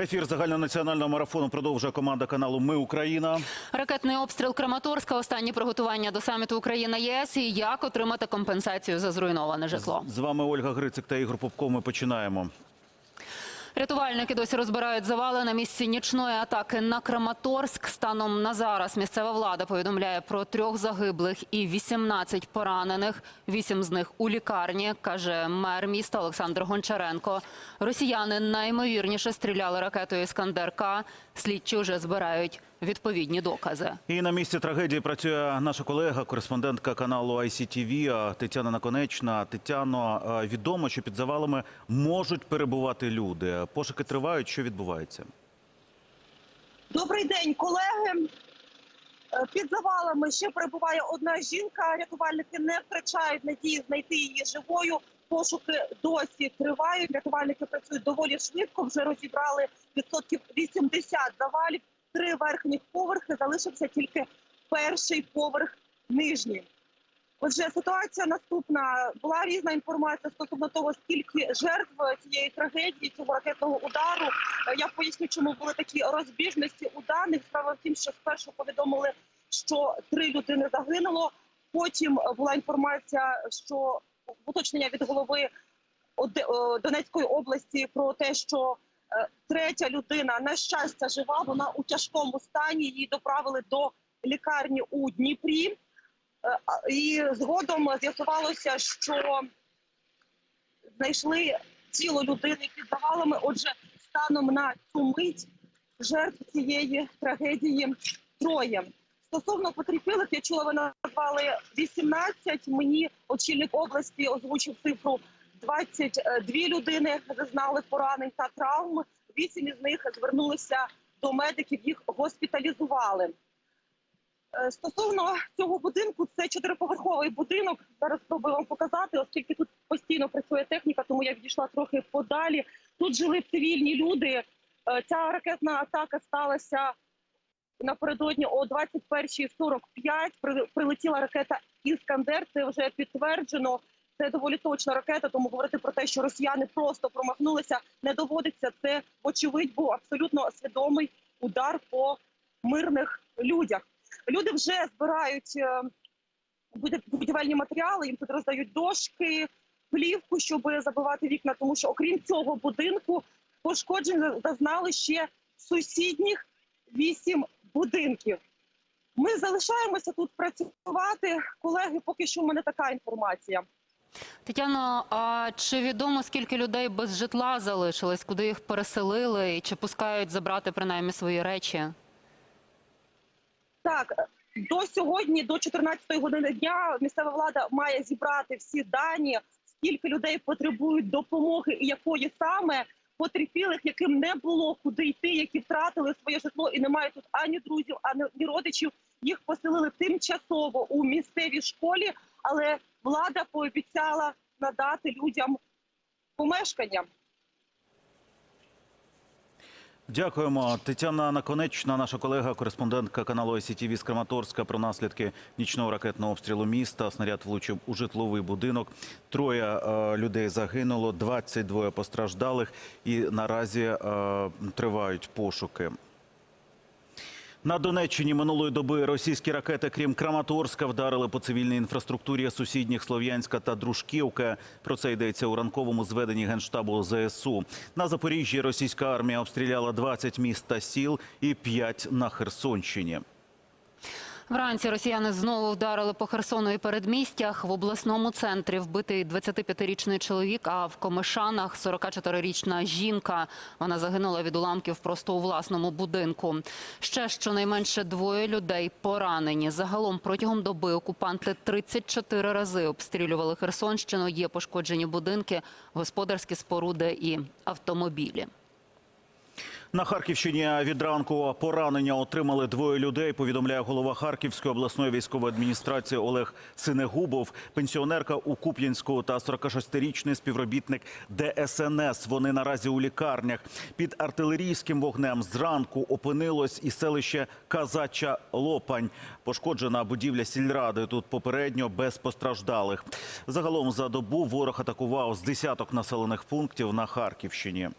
Ефір загальнонаціонального марафону продовжує команда каналу Ми Україна. Ракетний обстріл Краматорська. Останні приготування до саміту Україна ЄС і як отримати компенсацію за зруйноване житло. З вами Ольга Грицик та Ігор Попко. Ми починаємо. Рятувальники досі розбирають завали на місці нічної атаки на Краматорськ. Станом на зараз місцева влада повідомляє про трьох загиблих і 18 поранених. Вісім з них у лікарні, каже мер міста Олександр Гончаренко. Росіяни наймовірніше стріляли ракетою «Іскандер-К». Слідчі вже збирають відповідні докази. І на місці трагедії працює наша колега, кореспондентка каналу ICTV Тетяна Наконечна. Тетяно, відомо, що під завалами можуть перебувати люди. Пошуки тривають. Що відбувається? Добрий день, колеги. Е, Під завалами ще перебуває одна жінка. Рятувальники не втрачають надії знайти її живою. Пошуки досі тривають. Рятувальники працюють доволі швидко. Вже розібрали відсотків 80 завалів. Три верхніх поверхи залишився тільки перший поверх нижній. Отже, ситуація наступна. Була різна інформація стосовно того, скільки жертв цієї трагедії, цього ракетного удару. Я поясню, чому були такі розбіжності у даних. Справа в тім, що спершу повідомили, що три людини загинуло. Потім була інформація, що уточнення від голови е, Донецької області про те, що е, третя людина на щастя жива. Вона у тяжкому стані. Її доправили до лікарні у Дніпрі. Е, І згодом з'ясувалося, що знайшли тіло людини під завалами. Отже, станом на цю мить жертв цієї трагедії троє. Стосовно потерпілих, я чула, ви назвали 18. Мені очільник області озвучив цифру 22 людини зазнали поранень та травм. Вісім із них звернулися до медиків, їх госпіталізували. Е, Стосовно цього будинку, це чотириповерховий будинок. Зараз спробую вам показати, оскільки тут постійно працює техніка, тому я відійшла трохи подалі. Тут жили цивільні люди. Е, Ця ракетна атака сталася напередодні о 21.45. При- Прилетіла ракета Іскандер. Це вже підтверджено. Це доволі точна ракета, тому говорити про те, що росіяни просто промахнулися, не доводиться. Це вочевидь був абсолютно свідомий удар по мирних людях. Люди вже збирають е, будівельні матеріали, їм тут роздають дошки, плівку, щоб забивати вікна. Тому що окрім цього будинку пошкоджень зазнали ще сусідніх вісім будинків. Ми залишаємося тут працювати. Колеги, поки що в мене така інформація. Тетяно, а чи відомо скільки людей без житла залишилось, куди їх переселили, і чи пускають забрати принаймні свої речі? Так, до сьогодні, до 14 години дня, місцева влада має зібрати всі дані, скільки людей потребують допомоги і якої саме потерпілих, яким не було куди йти, які втратили своє житло і не мають тут ані друзів, ані родичів. Їх поселили тимчасово у місцевій школі, але влада пообіцяла надати людям помешкання. Дякуємо. Тетяна Наконечна, наша колега, кореспондентка каналу ICTV з Краматорська про наслідки нічного ракетного обстрілу міста. Снаряд влучив у житловий будинок. Троє е, людей загинуло, 22 постраждалих. І наразі е, тривають пошуки. На Донеччині минулої доби російські ракети, крім Краматорська, вдарили по цивільній інфраструктурі сусідніх Слов'янська та Дружківка. Про це йдеться у ранковому зведенні генштабу ЗСУ. На Запоріжжі російська армія обстріляла 20 міст та сіл і 5 на Херсонщині. Вранці росіяни знову вдарили по Херсону і передмістях. В обласному центрі вбитий 25-річний чоловік, а в Комишанах 44-річна жінка. Вона загинула від уламків просто у власному будинку. Ще щонайменше двоє людей поранені. Загалом протягом доби окупанти 34 рази обстрілювали Херсонщину. Є пошкоджені будинки, господарські споруди і автомобілі. На Харківщині від ранку поранення отримали двоє людей. Повідомляє голова Харківської обласної військової адміністрації Олег Синегубов. Пенсіонерка у Куп'янську та 46-річний співробітник ДСНС. Вони наразі у лікарнях. Під артилерійським вогнем зранку опинилось і селище Казача Лопань. Пошкоджена будівля сільради. Тут попередньо без постраждалих. Загалом за добу ворог атакував з десяток населених пунктів на Харківщині.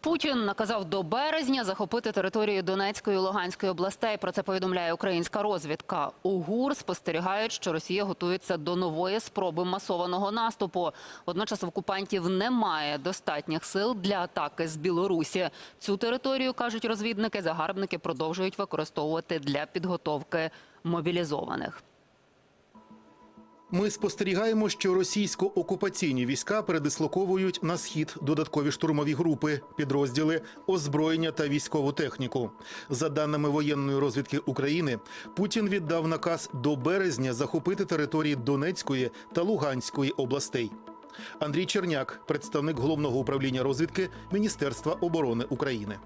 Путін наказав до березня захопити територію Донецької і Луганської областей. Про це повідомляє українська розвідка. У ГУР спостерігають, що Росія готується до нової спроби масованого наступу. Водночас окупантів немає достатніх сил для атаки з Білорусі. Цю територію кажуть розвідники. Загарбники продовжують використовувати для підготовки мобілізованих. Ми спостерігаємо, що російсько-окупаційні війська передислоковують на схід додаткові штурмові групи, підрозділи, озброєння та військову техніку. За даними воєнної розвідки України, Путін віддав наказ до березня захопити території Донецької та Луганської областей. Андрій Черняк, представник головного управління розвідки Міністерства оборони України.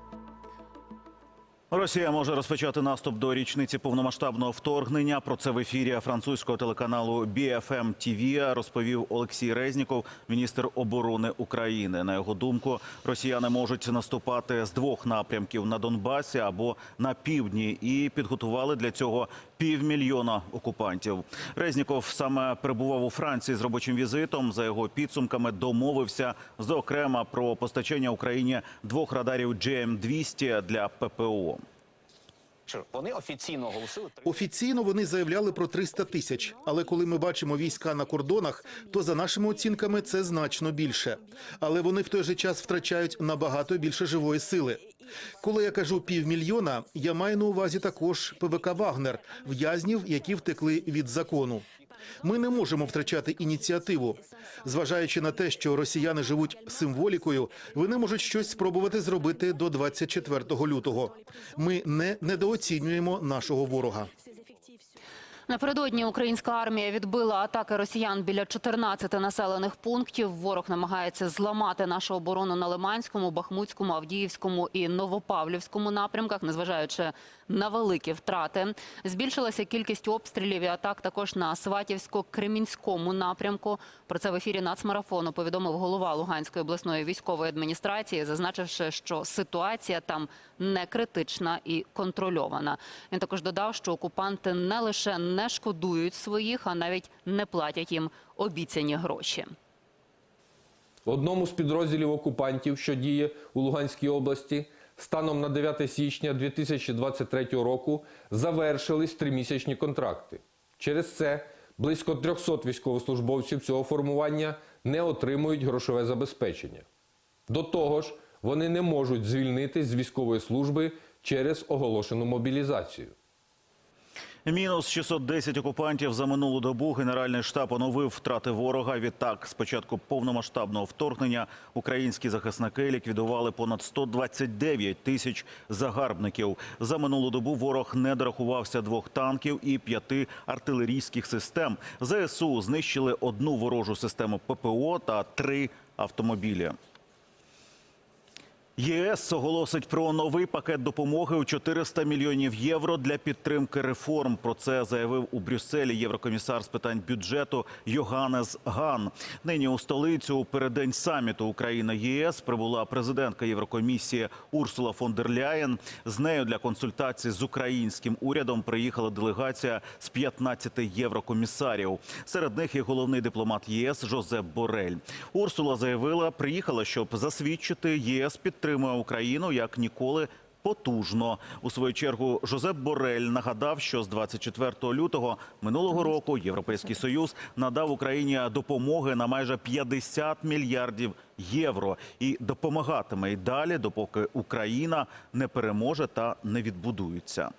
Росія може розпочати наступ до річниці повномасштабного вторгнення. Про це в ефірі французького телеканалу BFM TV розповів Олексій Резніков, міністр оборони України. На його думку, росіяни можуть наступати з двох напрямків на Донбасі або на півдні, і підготували для цього півмільйона окупантів. Резніков саме перебував у Франції з робочим візитом. За його підсумками домовився зокрема про постачання Україні двох радарів GM-200 для ППО. Вони офіційно оголосили Офіційно вони заявляли про 300 тисяч, але коли ми бачимо війська на кордонах, то за нашими оцінками це значно більше. Але вони в той же час втрачають набагато більше живої сили. Коли я кажу півмільйона, я маю на увазі також ПВК Вагнер, в'язнів, які втекли від закону. Ми не можемо втрачати ініціативу. Зважаючи на те, що росіяни живуть символікою, вони можуть щось спробувати зробити до 24 лютого. Ми не недооцінюємо нашого ворога. Напередодні українська армія відбила атаки росіян біля 14 населених пунктів. Ворог намагається зламати нашу оборону на Лиманському, Бахмутському, Авдіївському і Новопавлівському напрямках, незважаючи на великі втрати. Збільшилася кількість обстрілів і атак також на Сватівсько-Кремінському напрямку. Про це в ефірі нацмарафону повідомив голова Луганської обласної військової адміністрації, зазначивши, що ситуація там не критична і контрольована. Він також додав, що окупанти не лише не шкодують своїх, а навіть не платять їм обіцяні гроші. Одному з підрозділів окупантів, що діє у Луганській області, станом на 9 січня 2023 року завершились тримісячні контракти. Через це близько 300 військовослужбовців цього формування не отримують грошове забезпечення. До того ж, вони не можуть звільнитись з військової служби через оголошену мобілізацію. Мінус 610 окупантів за минулу добу. Генеральний штаб оновив втрати ворога. Відтак, з початку повномасштабного вторгнення українські захисники ліквідували понад 129 тисяч загарбників. За минулу добу ворог не дорахувався двох танків і п'яти артилерійських систем. ЗСУ знищили одну ворожу систему ППО та три автомобілі. ЄС оголосить про новий пакет допомоги у 400 мільйонів євро для підтримки реформ. Про це заявив у Брюсселі єврокомісар з питань бюджету Йоганнес Ган. Нині у столицю у переддень саміту Україна ЄС прибула президентка Єврокомісії Урсула фон дер Ляєн. З нею для консультацій з українським урядом приїхала делегація з 15 єврокомісарів. Серед них і головний дипломат ЄС Жозеп Борель. Урсула заявила, приїхала, щоб засвідчити ЄС підтримує Україну як ніколи. Потужно у свою чергу Жозеп Борель нагадав, що з 24 лютого минулого року Європейський союз надав Україні допомоги на майже 50 мільярдів євро і допомагатиме й далі, допоки Україна не переможе та не відбудується.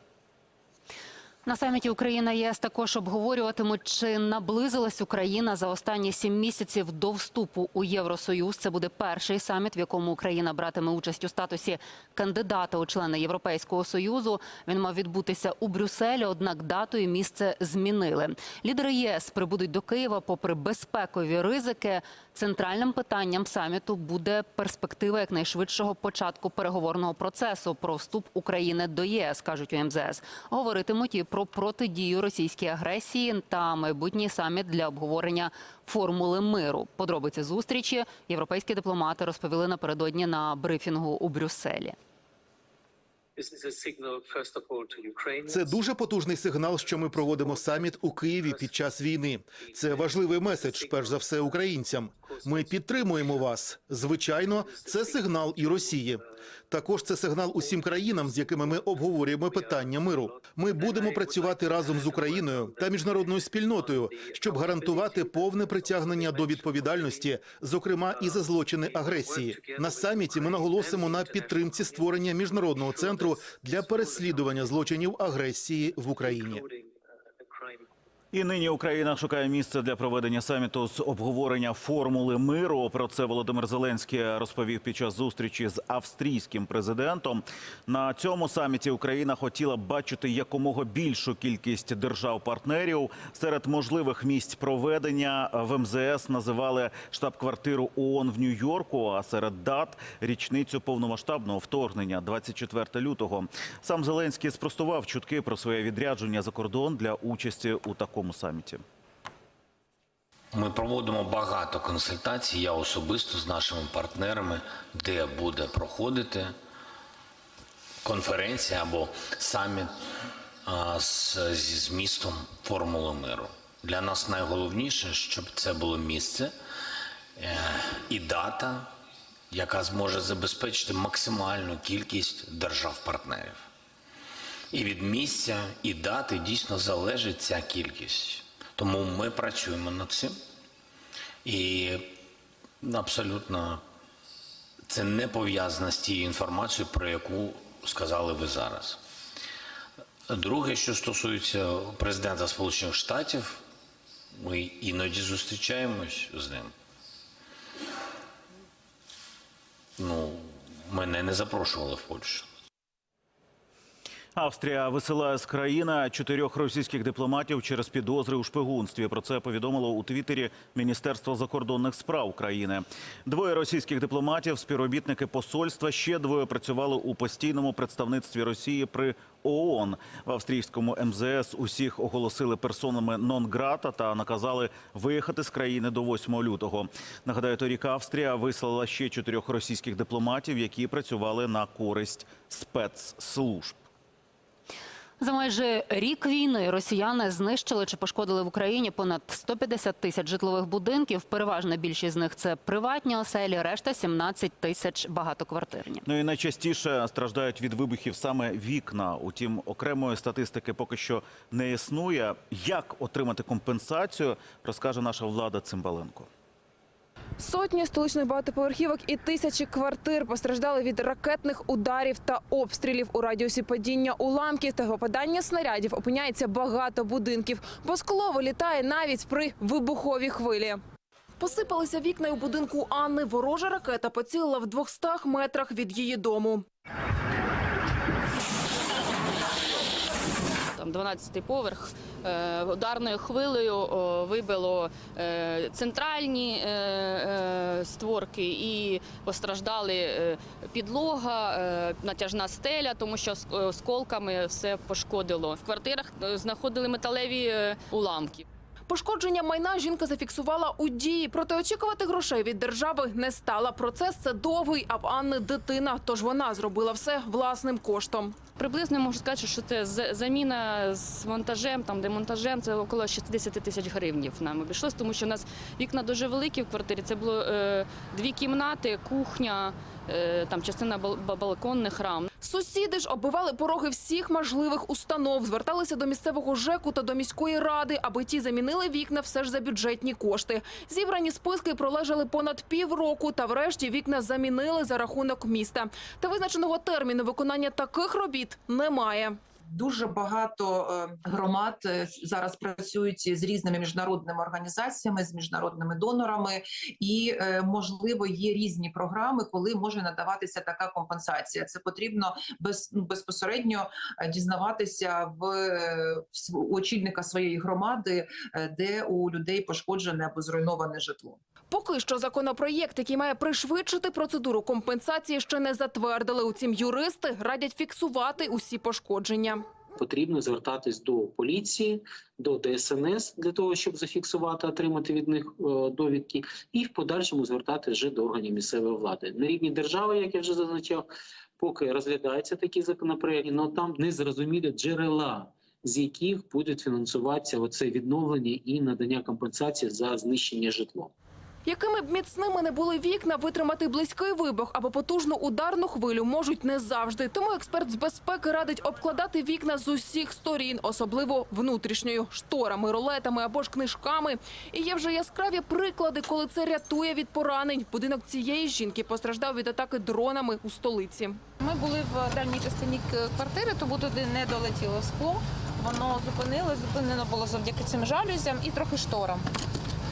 На саміті Україна ЄС також обговорюватимуть, чи наблизилась Україна за останні сім місяців до вступу у Євросоюз. Це буде перший саміт, в якому Україна братиме участь у статусі кандидата у члени Європейського союзу. Він мав відбутися у Брюсселі, однак дату і місце змінили. Лідери ЄС прибудуть до Києва, попри безпекові ризики. Центральним питанням саміту буде перспектива якнайшвидшого початку переговорного процесу про вступ України до ЄС, кажуть у МЗС. Говоритимуть і про протидію російській агресії та майбутній саміт для обговорення формули миру. Подробиці зустрічі європейські дипломати розповіли напередодні на брифінгу у Брюсселі. Це дуже потужний сигнал, що ми проводимо саміт у Києві під час війни. Це важливий меседж, перш за все, українцям. Ми підтримуємо вас. Звичайно, це сигнал і Росії. Також це сигнал усім країнам, з якими ми обговорюємо питання миру. Ми будемо працювати разом з Україною та міжнародною спільнотою, щоб гарантувати повне притягнення до відповідальності, зокрема і за злочини агресії. На саміті ми наголосимо на підтримці створення міжнародного центру для переслідування злочинів агресії в Україні. І нині Україна шукає місце для проведення саміту з обговорення формули миру. Про це Володимир Зеленський розповів під час зустрічі з австрійським президентом. На цьому саміті Україна хотіла бачити якомога більшу кількість держав-партнерів. Серед можливих місць проведення в МЗС називали штаб-квартиру ООН в Нью-Йорку. А серед дат річницю повномасштабного вторгнення 24 лютого. Сам Зеленський спростував чутки про своє відрядження за кордон для участі у такому саміті. Ми проводимо багато консультацій, я особисто з нашими партнерами, де буде проходити конференція або саміт зі змістом формули миру. Для нас найголовніше, щоб це було місце е, і дата, яка зможе забезпечити максимальну кількість держав-партнерів. І від місця і дати дійсно залежить ця кількість. Тому ми працюємо над цим. І абсолютно це не пов'язано з тією інформацією, про яку сказали ви зараз. Друге, що стосується президента Сполучених Штатів, ми іноді зустрічаємось з ним. Ну, мене не запрошували в Польщу. Австрія висилає з країни чотирьох російських дипломатів через підозри у шпигунстві. Про це повідомило у Твіттері Міністерство закордонних справ країни. Двоє російських дипломатів, співробітники посольства, ще двоє працювали у постійному представництві Росії при ООН. В австрійському МЗС усіх оголосили персонами нон-грата та наказали виїхати з країни до 8 лютого. Нагадаю, торік Австрія вислала ще чотирьох російських дипломатів, які працювали на користь спецслужб. За майже рік війни росіяни знищили чи пошкодили в Україні понад 150 тисяч житлових будинків. Переважна більшість з них це приватні оселі, решта 17 тисяч багатоквартирні. Ну і найчастіше страждають від вибухів саме вікна. Утім, окремої статистики поки що не існує. Як отримати компенсацію, розкаже наша влада Цимбаленко. Сотні столичних багатоповерхівок і тисячі квартир постраждали від ракетних ударів та обстрілів у радіусі падіння уламків та попадання снарядів. Опиняється багато будинків, бо скло вилітає навіть при вибуховій хвилі. Посипалися вікна у будинку Анни. Ворожа ракета поцілила в 200 метрах від її дому. Там 12-й поверх е, ударною хвилею вибило е, центральні е, створки і постраждали підлога, натяжна стеля, тому що осколками все пошкодило. В квартирах знаходили металеві уламки. Пошкодження майна жінка зафіксувала у дії. Проте очікувати грошей від держави не стала. Процес це довгий, а в Анни дитина. Тож вона зробила все власним коштом. Приблизно можу сказати, що це заміна з монтажем, там демонтажем, це около 60 тисяч гривнів нам обійшлось, тому що у нас вікна дуже великі в квартирі. Це було е, дві кімнати, кухня, там частина бал- балконних рам. Сусіди ж оббивали пороги всіх можливих установ, зверталися до місцевого ЖЕКу та до міської ради, аби ті замінили вікна все ж за бюджетні кошти. Зібрані списки пролежали понад півроку, та врешті вікна замінили за рахунок міста. Та визначеного терміну виконання таких робіт немає. Дуже багато е, громад е, зараз працюють з різними міжнародними організаціями, з міжнародними донорами, і е, можливо є різні програми, коли може надаватися така компенсація. Це потрібно без ну, безпосередньо дізнаватися в, в очільника своєї громади, де у людей пошкоджене або зруйноване житло. Поки що законопроєкт, який має пришвидшити процедуру компенсації, ще не затвердили. Утім, юристи радять фіксувати усі пошкодження. Потрібно звертатись до поліції, до ДСНС для того, щоб зафіксувати, отримати від них е, довідки, і в подальшому звертатись вже до органів місцевої влади на рівні держави, як я вже зазначав. поки розглядається такий законопроект, але там не зрозумілі джерела, з яких буде фінансуватися оце відновлення і надання компенсації за знищення житло. Якими б міцними не були вікна, витримати близький вибух або потужну ударну хвилю можуть не завжди. Тому експерт з безпеки радить обкладати вікна з усіх сторін, особливо внутрішньою шторами, ролетами або ж книжками. І є вже яскраві приклади, коли це рятує від поранень. Будинок цієї жінки постраждав від атаки дронами у столиці. Ми були в дальній частині квартири, тому туди не долетіло скло. Воно зупинилось, зупинено було завдяки цим жалюзям і трохи шторам.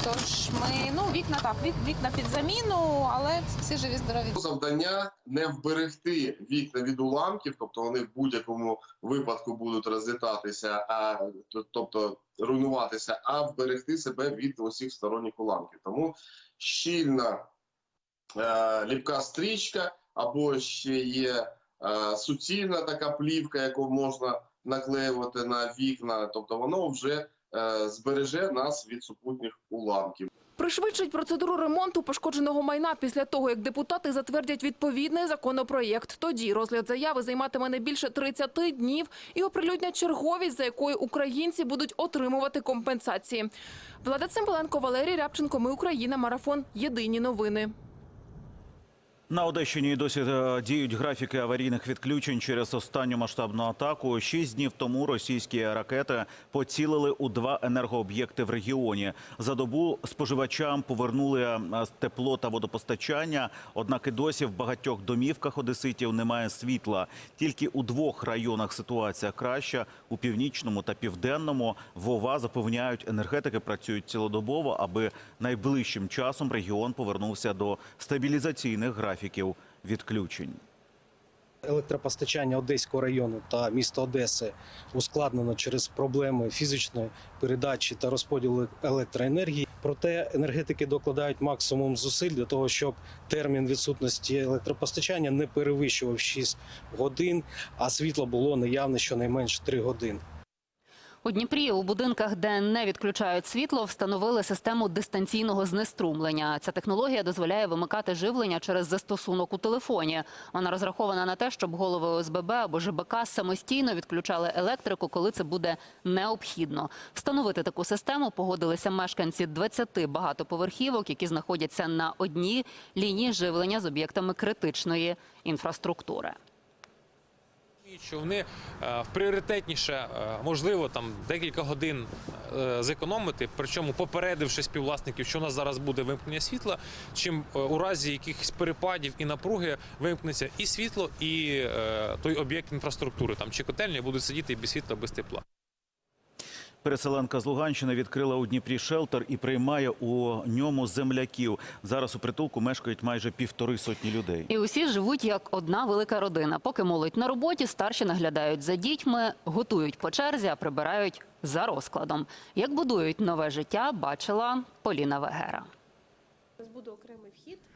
Тож ми ну вікна так, вік, вікна під заміну, але всі живі здорові. завдання не вберегти вікна від уламків, тобто вони в будь-якому випадку будуть розлітатися, а тобто руйнуватися, а вберегти себе від усіх сторонніх уламків. Тому щільна е, ліпка стрічка або ще є е, суцільна така плівка, яку можна наклеювати на вікна, тобто воно вже збереже нас від супутніх уламків. Пришвидшить процедуру ремонту пошкодженого майна після того, як депутати затвердять відповідний законопроєкт. Тоді розгляд заяви займатиме не більше 30 днів і оприлюднять черговість, за якою українці будуть отримувати компенсації. Влада Цимбаленко, Валерій Рябченко. Ми Україна. Марафон. Єдині новини. На Одещині досі е, діють графіки аварійних відключень через останню масштабну атаку. Шість днів тому російські ракети поцілили у два енергооб'єкти в регіоні. За добу споживачам повернули е, тепло та водопостачання. Однак і досі в багатьох домівках одеситів немає світла. Тільки у двох районах ситуація краща у північному та південному. Вова запевняють, енергетики працюють цілодобово, аби найближчим часом регіон повернувся до стабілізаційних графіків відключень. Електропостачання Одеського району та міста Одеси ускладнено через проблеми фізичної передачі та розподілу електроенергії. Проте енергетики докладають максимум зусиль для того, щоб термін відсутності електропостачання не перевищував 6 годин, а світло було наявне щонайменш 3 години. У Дніпрі у будинках, де не відключають світло, встановили систему дистанційного знеструмлення. Ця технологія дозволяє вимикати живлення через застосунок у телефоні. Вона розрахована на те, щоб голови ОСББ або ЖБК самостійно відключали електрику, коли це буде необхідно. Встановити таку систему погодилися мешканці 20 багатоповерхівок, які знаходяться на одній лінії живлення з об'єктами критичної інфраструктури. Що вони е, в пріоритетніше, е, можливо, там декілька годин е, зекономити, причому попередивши співвласників, що у нас зараз буде вимкнення світла, чим у разі якихось перепадів і напруги вимкнеться і світло, і той об'єкт інфраструктури, там чи котельні будуть сидіти без світла, без тепла. Переселенка з Луганщини відкрила у Дніпрі шелтер і приймає у ньому земляків. Зараз у притулку мешкають майже півтори сотні людей. І усі живуть як одна велика родина. Поки молодь на роботі, старші наглядають за дітьми, готують по черзі, а прибирають за розкладом. Як будують нове життя, бачила Поліна Вегера.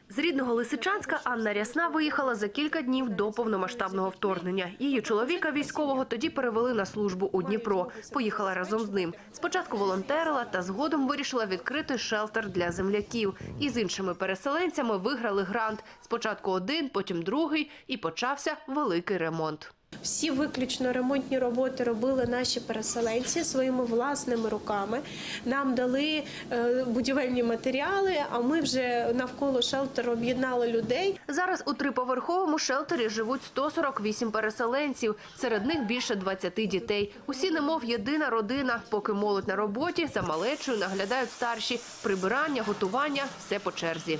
З рідного Лисичанська Анна Рясна виїхала за кілька днів до повномасштабного вторгнення. Її чоловіка військового тоді перевели на службу у Дніпро. Поїхала разом з ним. Спочатку волонтерила та згодом вирішила відкрити шелтер для земляків. І з іншими переселенцями виграли грант. Спочатку один, потім другий, і почався великий ремонт. Всі виключно ремонтні роботи робили наші переселенці своїми власними руками. Нам дали е, будівельні матеріали, а ми вже навколо шелтеру об'єднали людей. Зараз у триповерховому шелтері живуть 148 переселенців. Серед них більше 20 дітей. Усі немов єдина родина. Поки молодь на роботі, за малечою наглядають старші. Прибирання, готування – все по черзі.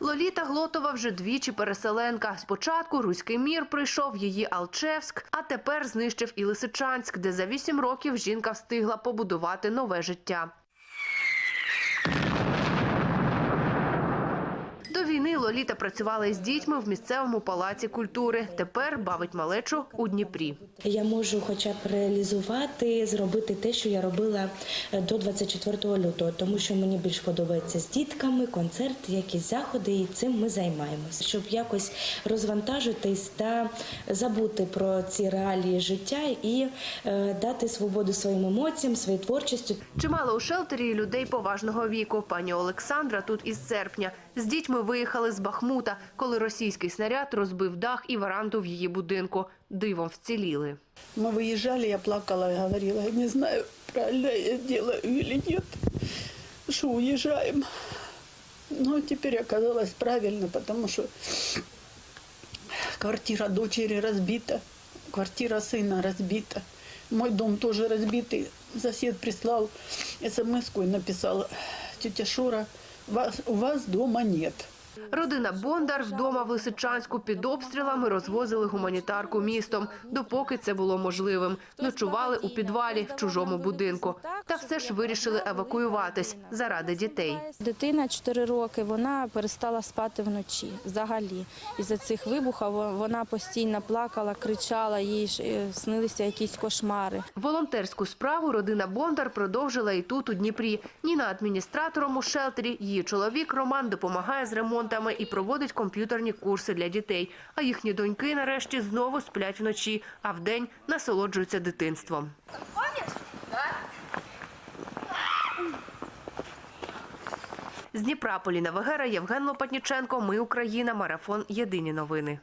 Лоліта Глотова вже двічі переселенка. Спочатку руський мір прийшов її Алчевськ, а тепер знищив і Лисичанськ, де за вісім років жінка встигла побудувати нове життя. До війни Лоліта працювала із дітьми в місцевому палаці культури. Тепер бавить малечу у Дніпрі. Я можу хоча б реалізувати, зробити те, що я робила е, до 24 лютого, тому що мені більш подобається з дітками, концерти, якісь заходи, і цим ми займаємося, щоб якось розвантажитись та забути про ці реалії життя і е, дати свободу своїм емоціям, своїй творчості. Чимало у шелтері людей поважного віку. Пані Олександра тут із серпня. З дітьми виїхали з Бахмута, коли російський снаряд розбив дах і веранду в її будинку. Дивом вціліли. Мы выезжали, я плакала и говорила, я не знаю, правильно я делаю или нет, что уезжаем. Но теперь оказалось правильно, потому что квартира дочери разбита, квартира сына разбита. Мой дом тоже разбитый. Сосед прислал смс и написал, тетя Шура, вас, у вас дома нет. Родина Бондар вдома в Лисичанську під обстрілами розвозили гуманітарку містом, допоки це було можливим. Ночували у підвалі в чужому будинку. Та все ж вирішили евакуюватись заради дітей. Дитина 4 роки, вона перестала спати вночі взагалі. Із-за цих вибухів вона постійно плакала, кричала, їй е, снилися якісь кошмари. Волонтерську справу родина Бондар продовжила і тут, у Дніпрі. Ніна адміністратором у шелтері. Її чоловік Роман допомагає з ремонтами і проводить комп'ютерні курси для дітей. А їхні доньки нарешті знову сплять вночі, а вдень насолоджуються дитинством. З Дніпра Поліна Вегера, Євген Лопатніченко. Ми Україна. Марафон. Єдині новини.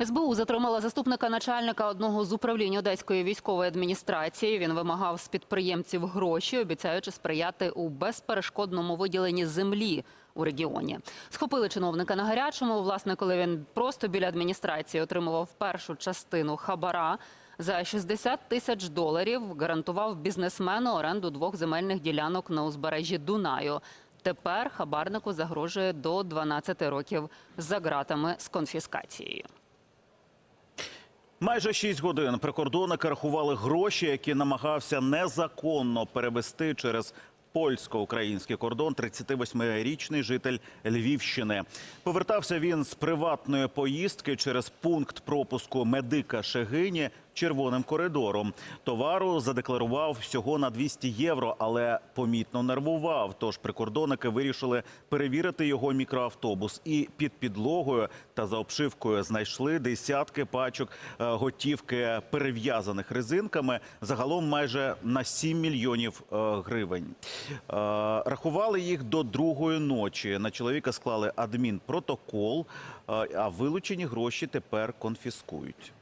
СБУ затримала заступника начальника одного з управлінь Одеської військової адміністрації. Він вимагав з підприємців гроші, обіцяючи сприяти у безперешкодному виділенні землі у регіоні. Схопили чиновника на гарячому. Власне, коли він просто біля адміністрації отримував першу частину хабара. За 60 тисяч доларів гарантував бізнесмену оренду двох земельних ділянок на узбережжі Дунаю. Тепер хабарнику загрожує до 12 років за ґратами з конфіскацією. Майже 6 годин прикордонники рахували гроші, які намагався незаконно перевести через польсько-український кордон 38-річний житель Львівщини. Повертався він з приватної поїздки через пункт пропуску медика Шегині червоним коридором. Товару задекларував всього на 200 євро, але помітно нервував. Тож прикордонники вирішили перевірити його мікроавтобус. І під підлогою та за обшивкою знайшли десятки пачок е, готівки, перев'язаних резинками. Загалом майже на 7 мільйонів е, гривень. Е, Рахували їх до другої ночі. На чоловіка склали адмінпротокол, а вилучені гроші тепер конфіскують.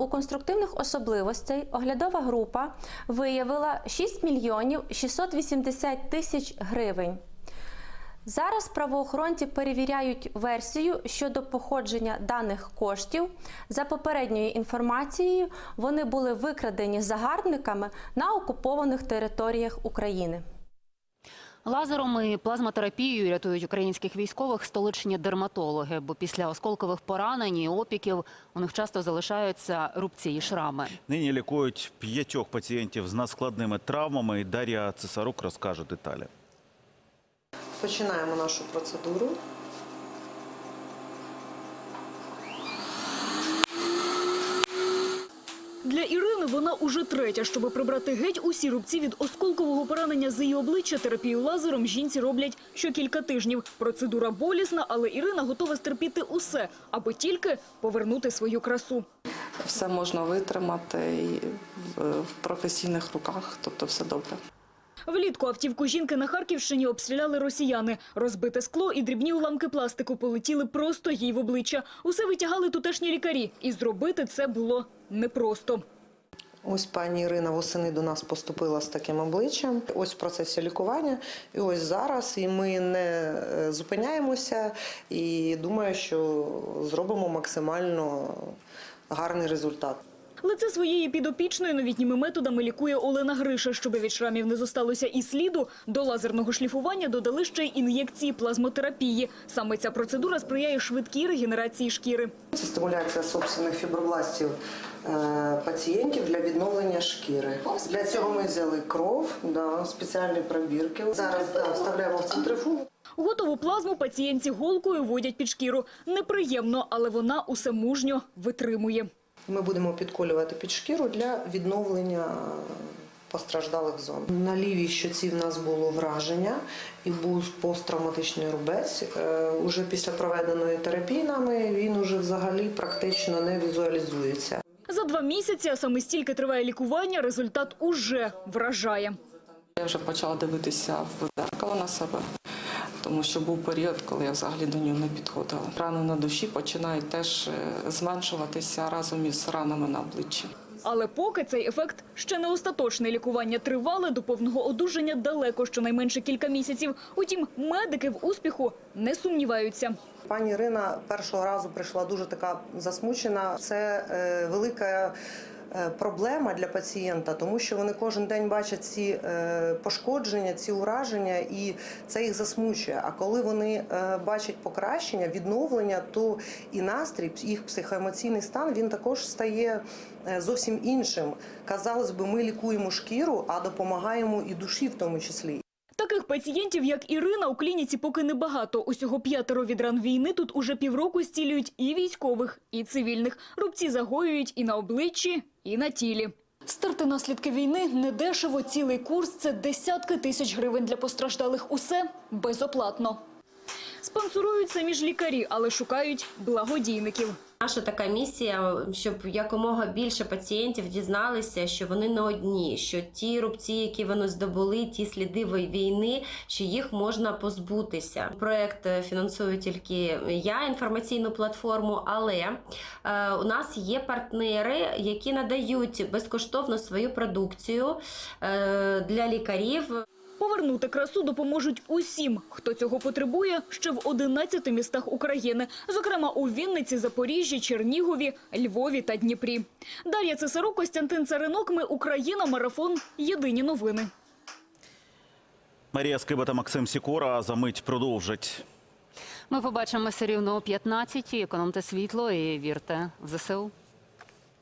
У конструктивних особливостей оглядова група виявила 6 мільйонів 680 тисяч гривень. Зараз правоохоронці перевіряють версію щодо походження даних коштів. За попередньою інформацією, вони були викрадені загарбниками на окупованих територіях України. Лазером і плазмотерапією рятують українських військових столичні дерматологи, бо після осколкових поранень і опіків у них часто залишаються рубці і шрами. Нині лікують п'ятьох пацієнтів з надскладними травмами. І Дар'я Цесарук розкаже деталі. Починаємо нашу процедуру. Для Ірини вона уже третя. Щоб прибрати геть усі рубці від осколкового поранення з її обличчя, терапію лазером жінці роблять щокілька тижнів. Процедура болісна, але Ірина готова стерпіти усе, аби тільки повернути свою красу. Все можна витримати в професійних руках, тобто все добре. Влітку автівку жінки на Харківщині обстріляли росіяни. Розбите скло і дрібні уламки пластику полетіли просто їй в обличчя. Усе витягали тутешні лікарі. І зробити це було непросто. Ось пані Ірина восени до нас поступила з таким обличчям. Ось в процесі лікування. І ось зараз. І ми не е, зупиняємося. І думаю, що зробимо максимально гарний результат. Лице своєї підопічної новітніми методами лікує Олена Гриша. Щоб від шрамів не зосталося і сліду, до лазерного шліфування додали ще й ін'єкції плазмотерапії. Саме ця процедура сприяє швидкій регенерації шкіри. Це стимуляція собственних фібробластів е, пацієнтів для відновлення шкіри. Для цього ми взяли кров, да, спеціальні пробірки. Зараз да, вставляємо в центрифугу. Готову плазму пацієнтці голкою вводять під шкіру. Неприємно, але вона усе мужньо витримує. Ми будемо підколювати під шкіру для відновлення постраждалих зон. На лівій щоці в нас було враження і був посттравматичний рубець. Е, Уже після проведеної терапії нами він уже взагалі практично не візуалізується. За два місяці, а саме стільки триває лікування, результат уже вражає. Я вже почала дивитися в дзеркало на себе. Тому що був період, коли я взагалі до нього не підходила. Рани на душі починають теж е, зменшуватися разом із ранами на обличчі. Але поки цей ефект ще не остаточний. Лікування тривале, до повного одужання далеко, щонайменше кілька місяців. Утім, медики в успіху не сумніваються. Пані Ірина першого разу прийшла дуже така засмучена. Це е, велика проблема для пацієнта, тому що вони кожен день бачать ці е, пошкодження, ці ураження, і це їх засмучує. А коли вони е, бачать покращення, відновлення, то і настрій, їх психоемоційний стан він також стає е, зовсім іншим. Казалось би, ми лікуємо шкіру, а допомагаємо і душі в тому числі. Таких пацієнтів, як Ірина, у клініці поки небагато. Усього п'ятеро від ран війни тут уже півроку стілюють і військових, і цивільних. Рубці загоюють і на обличчі, і на тілі. Стерти наслідки війни недешево. Цілий курс – це десятки тисяч гривень для постраждалих. Усе безоплатно. Спонсорують самі ж лікарі, але шукають благодійників. Наша така місія, щоб якомога більше пацієнтів дізналися, що вони не одні, що ті рубці, які вони здобули, ті сліди війни, що їх можна позбутися. Проект фінансую тільки я, інформаційну платформу, але е, у нас є партнери, які надають безкоштовно свою продукцію е, для лікарів. Повернути красу допоможуть усім, хто цього потребує, ще в 11 містах України. Зокрема, у Вінниці, Запоріжжі, Чернігові, Львові та Дніпрі. Дар'я Цесарук, Костянтин Царинок. Ми Україна. Марафон. Єдині новини. Марія Скиба та Максим Сікора за мить продовжать. Ми побачимося рівно о 15-й. Економте світло і вірте в ЗСУ.